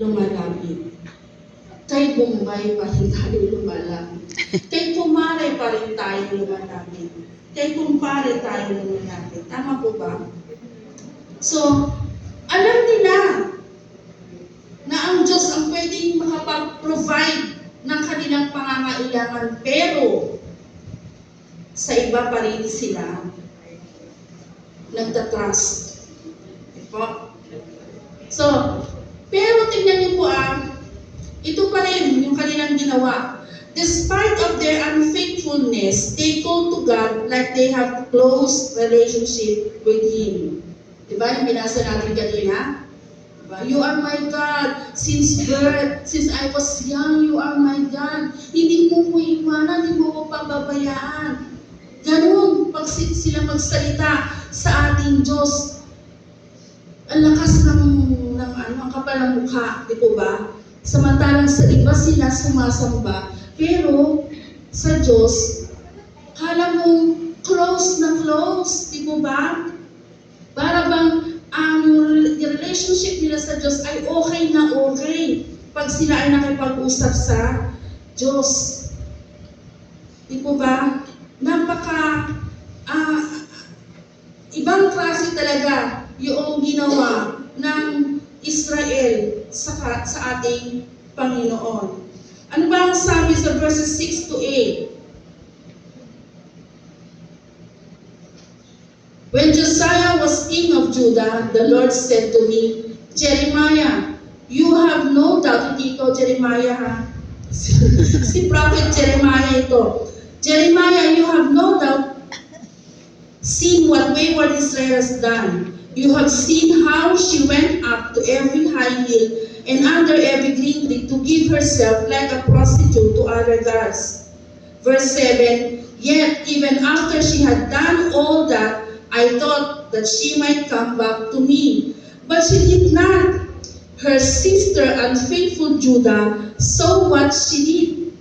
lumalapit. Kay Bombay pa rin tayo lumalapit. Kay Kumare pa rin tayo lumalapit. Kay kumpare tayo lumalapit. Tama po ba? So, alam nila na ang Diyos ang pwedeng makapag-provide ng kanilang pangangailangan pero sa iba pa rin sila nagtatrust. Po. So, pero tingnan niyo po ah, ito pa rin yung kanilang ginawa. Despite of their unfaithfulness, they go to God like they have close relationship with Him. Diba yung binasa natin kanina? Diba? You are my God. Since birth, since I was young, you are my God. Hindi mo ko iwanan, hindi mo ko pababayaan. Ganun, pag si- sila magsalita sa ating Diyos, ang lakas ng, ng ano, ang kapal ng mukha, di po ba? Samantalang sa iba sila sumasamba, pero sa Diyos, kala mo close na close, di po ba? Para bang ang relationship nila sa Diyos ay okay na okay pag sila ay nakipag-usap sa Diyos. Di po ba? Napaka ah, ibang klase talaga yung ginawa ng Israel sa, sa ating Panginoon. Ano ba ang sabi sa verses 6 to 8? When Josiah was king of Judah, the Lord said to me, Jeremiah, you have no doubt, hindi ikaw Jeremiah ha? si Prophet Jeremiah ito. Jeremiah, you have no doubt seen what wayward Israel has done. You have seen how she went up to every high hill and under every green tree to give herself like a prostitute to other gods. Verse 7 Yet, even after she had done all that, I thought that she might come back to me. But she did not. Her sister, unfaithful Judah, saw what she did.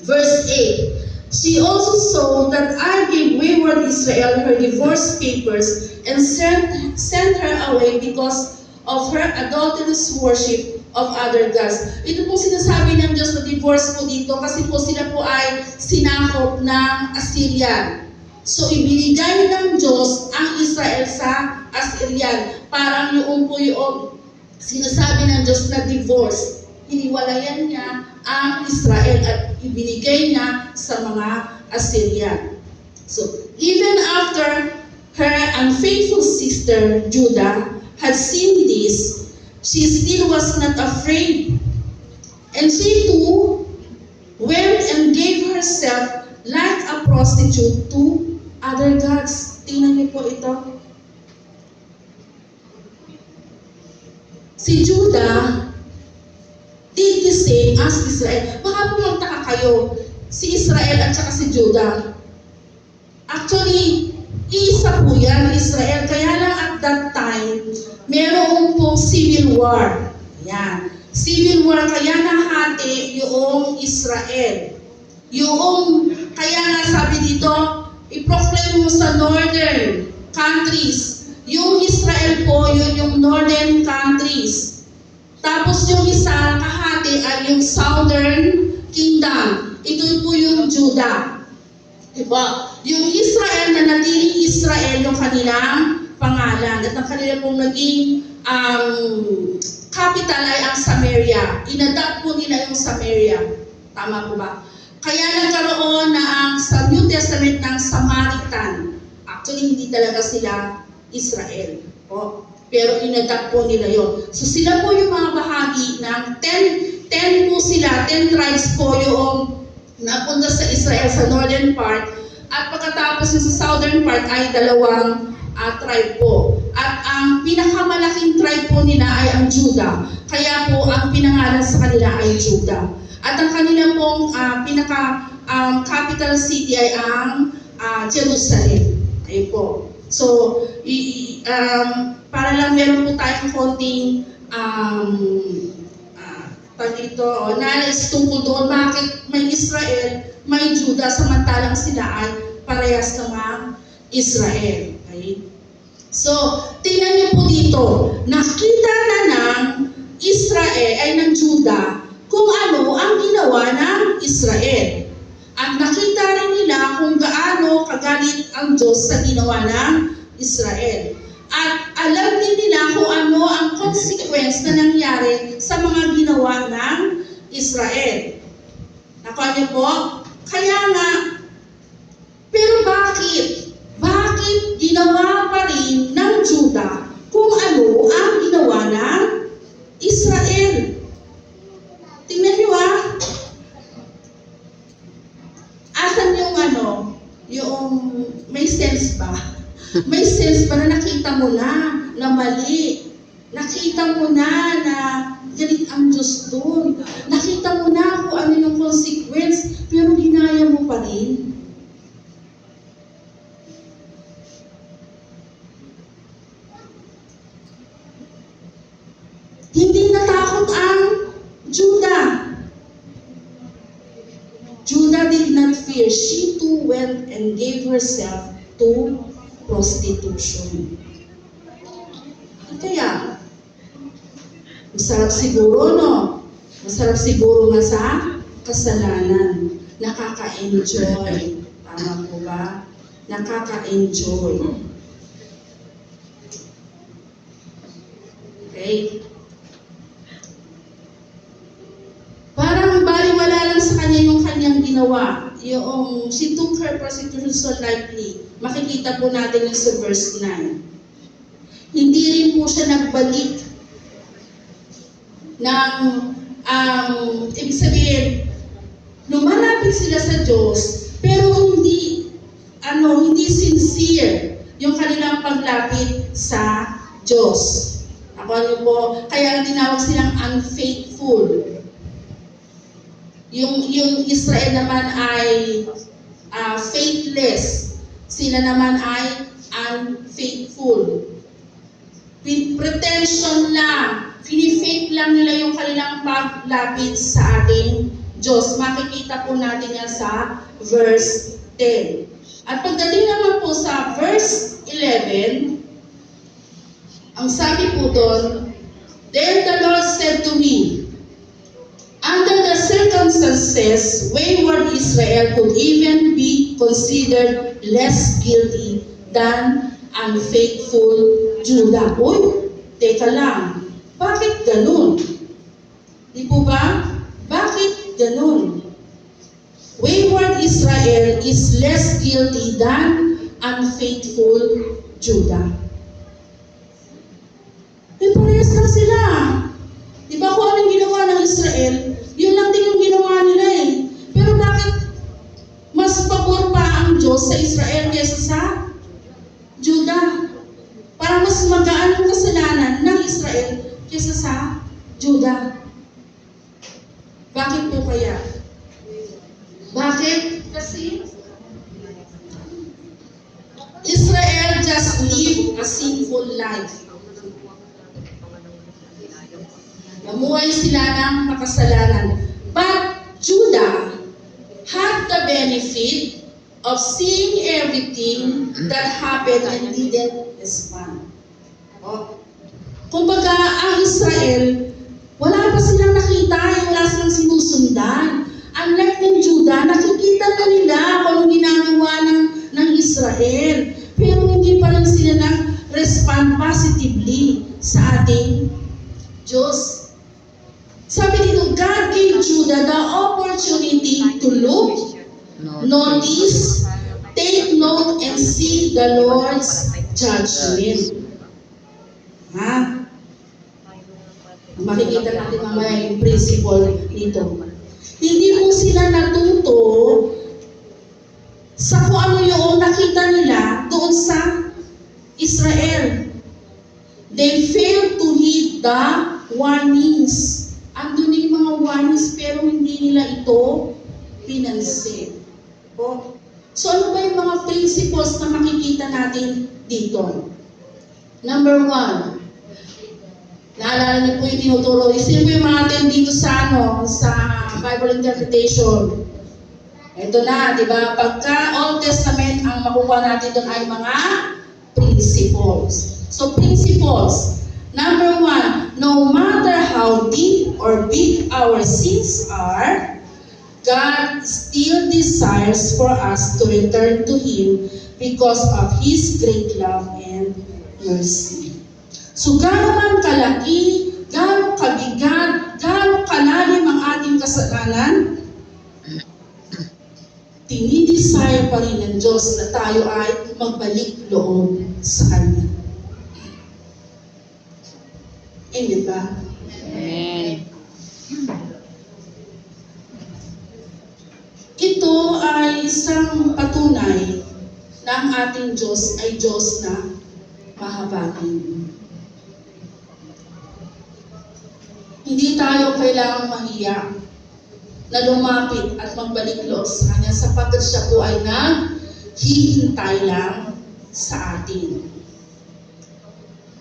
Verse 8 She also saw that I gave wayward Israel her divorce papers and sent, sent her away because of her adulterous worship of other gods. Ito po sinasabi ng Diyos na divorce po dito kasi po sila po ay sinakop ng Assyrian. So ibinigay ng Diyos ang Israel sa Assyrian. Parang yung po yung sinasabi ng Diyos na divorce. Hiniwalayan niya ang Israel at ibinigay niya sa mga Assyrian. So, even after her unfaithful sister Judah had seen this, she still was not afraid. And she too went and gave herself like a prostitute to other gods. Tingnan niyo po ito. Si Judah did the same as Israel. Baka po magtaka kayo, si Israel at saka si Judah. Isa po yan, Israel. Kaya lang at that time, meron pong civil war. Yan. Civil war, kaya nahati yung Israel. Yung, kaya nga sabi dito, i-proclaim mo sa northern countries. Yung Israel po, yun yung northern countries. Tapos yung isa, kahati ay yung southern kingdom. Ito po yung Judah. Diba? Yung Israel na natiling Israel yung kanilang pangalan. At ang kanila pong naging um, capital ay ang Samaria. Inadapt po nila yung Samaria. Tama po ba? Kaya nagkaroon na ang sa New Testament ng Samaritan. Actually, hindi talaga sila Israel. Po. Pero inadapt po nila yon. So sila po yung mga bahagi ng 10, 10 po sila, 10 tribes po yung napunta sa Israel sa northern part at pagkatapos sa southern part ay dalawang ah, tribe po. At ang pinakamalaking tribe po nila ay ang Judah. Kaya po ang pinangalan sa kanila ay Judah. At ang kanila pong ah, pinaka um, capital city ay ang ah, Jerusalem. Ayun po. So, i- um, para lang meron po tayong konting um, pag ito, o, knowledge tungkol doon, bakit may Israel, may Judah, samantalang sila ay parehas ng mga Israel. Okay? So, tingnan niyo po dito, nakita na ng Israel ay ng Juda kung ano ang ginawa ng Israel. At nakita rin nila kung gaano kagalit ang Diyos sa ginawa ng Israel. At alam din nila kung ano ang consequence na nangyari sa mga ginawa ng Israel. Nakuha niyo po? Kaya nga, pero bakit? Bakit ginawa pa rin ng Juda kung ano ang ginawa ng Israel? Tingnan niyo ah. Asan yung ano, yung may sense ba? May sense ba na nakita mo na na mali? Nakita mo na na galit ang Diyos doon. Nakita mo na kung ano yung consequence, pero ginaya mo pa rin. Hindi natakot ang Judah. Judah did not fear. She too went and gave herself to prostitution. Kaya, masarap siguro, no? Masarap siguro nga sa kasalanan. Nakaka-enjoy. Tama po ba? Nakaka-enjoy. Okay? Parang baliwala lang sa kanya yung kanyang ginawa. Yung she took her prostitution so lightly. Makikita po natin yung sa verse 9. Hindi rin po siya nagbalik ng um, ibig sabihin, lumalapit sila sa Diyos, pero hindi, ano, hindi sincere yung kanilang paglapit sa Diyos. Ako ano po, kaya ang tinawag silang unfaithful. Yung, yung Israel naman ay ah, faithless. Sila naman ay unfaithful. With pretension lang, fini-fake lang nila yung kanilang paglapit sa ating Diyos. Makikita po natin yan sa verse 10. At pagdating naman po sa verse 11, ang sabi po doon, Then the Lord said to me, Under the circumstances, wayward Israel could even be considered less guilty than unfaithful Judah. Uy, teka lang. Bakit ganun? Di po ba? Bakit ganun? Wayward Israel is less guilty than unfaithful Judah. Eh, parehas lang sila. Di ba kung anong ginawa ng Israel, yun lang din yung ginawa nila eh. Pero bakit mas pabor pa ang Diyos sa Israel kaysa sa Judah? Para mas magaan ang kasalanan ng Israel kaysa sa Judah. Bakit po kaya? Bakit? Kasi Israel just lived a sinful life. Namuhay sila ng makasalanan. But Judah had the benefit of seeing everything that happened and didn't respond. Oh. Kumbaga, ang Israel, wala pa silang nakita, eh, wala silang sinusundan. Unlike ng Judah, nakikita na nila kung anong ginagawa ng, ng Israel. Pero hindi pa rin sila nag-respond positively sa ating Diyos. Sabi dito, God gave Judah the opportunity to look, notice, take note, and see the Lord's judgment. Ha? Makikita natin mamaya yung principle dito. Hindi po sila natuto sa kung ano yung nakita nila doon sa Israel. They failed to heed the warnings. Andun yung mga warnings pero hindi nila ito pinansin. So ano ba yung mga principles na makikita natin dito? Number one, naalala niyo po yung tinuturo. Isipin mo natin dito sa ano, sa Bible interpretation. Ito na, di ba? Pagka Old Testament, ang makukuha natin doon ay mga principles. So principles, Number one, no matter how deep or big our sins are, God still desires for us to return to Him because of His great love and mercy. So gaano man kalaki, gaano kabigat, gaano kalalim ang ating kasalanan, dinidesire pa rin ng Diyos na tayo ay magbalik loob sa Kanya. Amen ba? Amen. Ito ay isang patunay na ang ating Diyos ay Diyos na mahabagin. Hindi tayo kailangang mahiya na lumapit at magbalik loob sa Kanya sapagkat siya po ay naghihintay lang sa atin.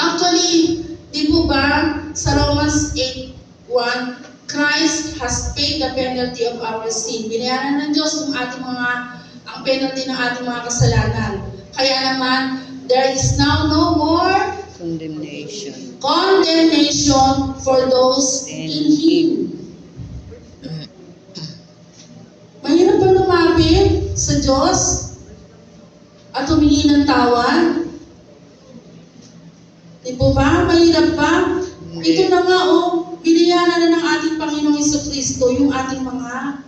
Actually, di po ba sa Romans 8.1, Christ has paid the penalty of our sin. Binayaran ng Diyos ang ating mga, ang penalty ng ating mga kasalanan. Kaya naman, there is now no more Condemnation. condemnation for those in Him. Mahirap ba lumapit sa Diyos at humingi ng tawad? Di po ba? Mahirap ba? Hindi. Ito na nga oh, binayaran na ng ating Panginoong Iso Kristo yung ating mga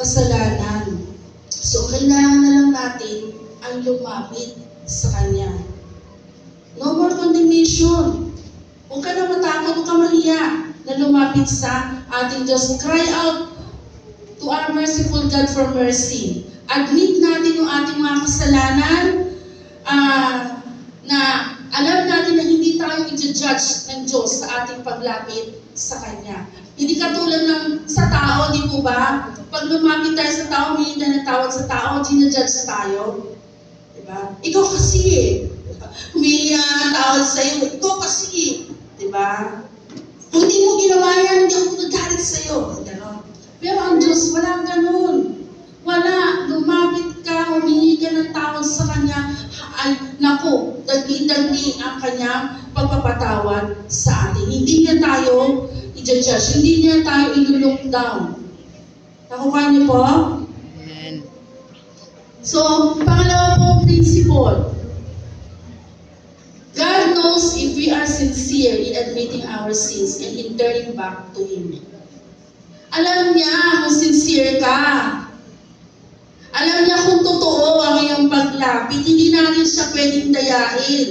kasalanan. So, kailangan na lang natin ay lumapit sa Kanya. No more condemnation. Huwag ka na matakot, huwag ka mahiya na lumapit sa ating Diyos. Cry out to our merciful God for mercy. Admit natin yung ating mga kasalanan ah, na alam natin na hindi tayo i-judge ng Diyos sa ating paglapit sa Kanya. Hindi katulad ng sa tao, di po ba? Pag lumapit tayo sa tao, may tayo ng sa tao, ginajudge tayo. Diba? Ikaw kasi eh. May uh, tawag sa'yo, ikaw kasi eh. Diba? Kung di mo ginawa yan, hindi ako nagalit sa'yo. Ganon. Pero ang Diyos, walang ganun. Wala. Lumapit ka, humingi ka ng tawad sa Kanya. Ay, naku, dagli-dagli ang Kanyang pagpapatawad sa atin. Hindi niya tayo i-judge. Hindi niya tayo i-look down. Nakuha niyo po? Amen. So, pangalawa pong principle. God knows if we are sincere in admitting our sins and in turning back to Him. Alam niya kung sincere ka. Alam niya kung totoo ang iyong paglapit. Hindi natin siya pwedeng dayain.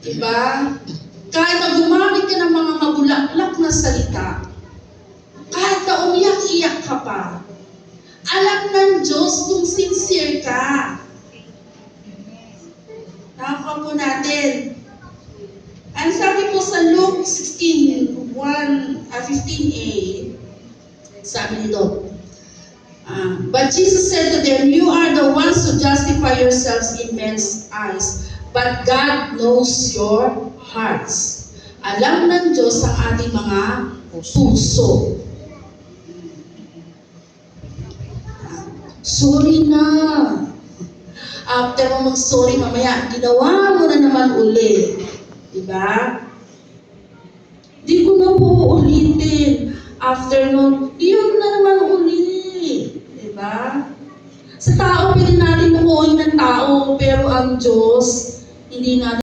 Diba? Kahit na gumamit ka ng mga magulaklak na salita, kahit na umiyak-iyak ka pa, alam ng Diyos kung sincere ka. Nakakuha po natin. Ang sabi po sa Luke 16, 1, ah, 15a, sabi nito, ah, But Jesus said to them, You are the ones who justify yourselves in men's eyes, but God knows your hearts. Alam ng Diyos ang ating mga puso. Sorry na. After mo mag-sorry mamaya, ginawa mo na naman uli. Diba? Di ko na po ulitin. After nun, yun na naman uli. Diba? Sa tao, pwede natin mukuhin ng tao, pero ang Diyos, hindi natin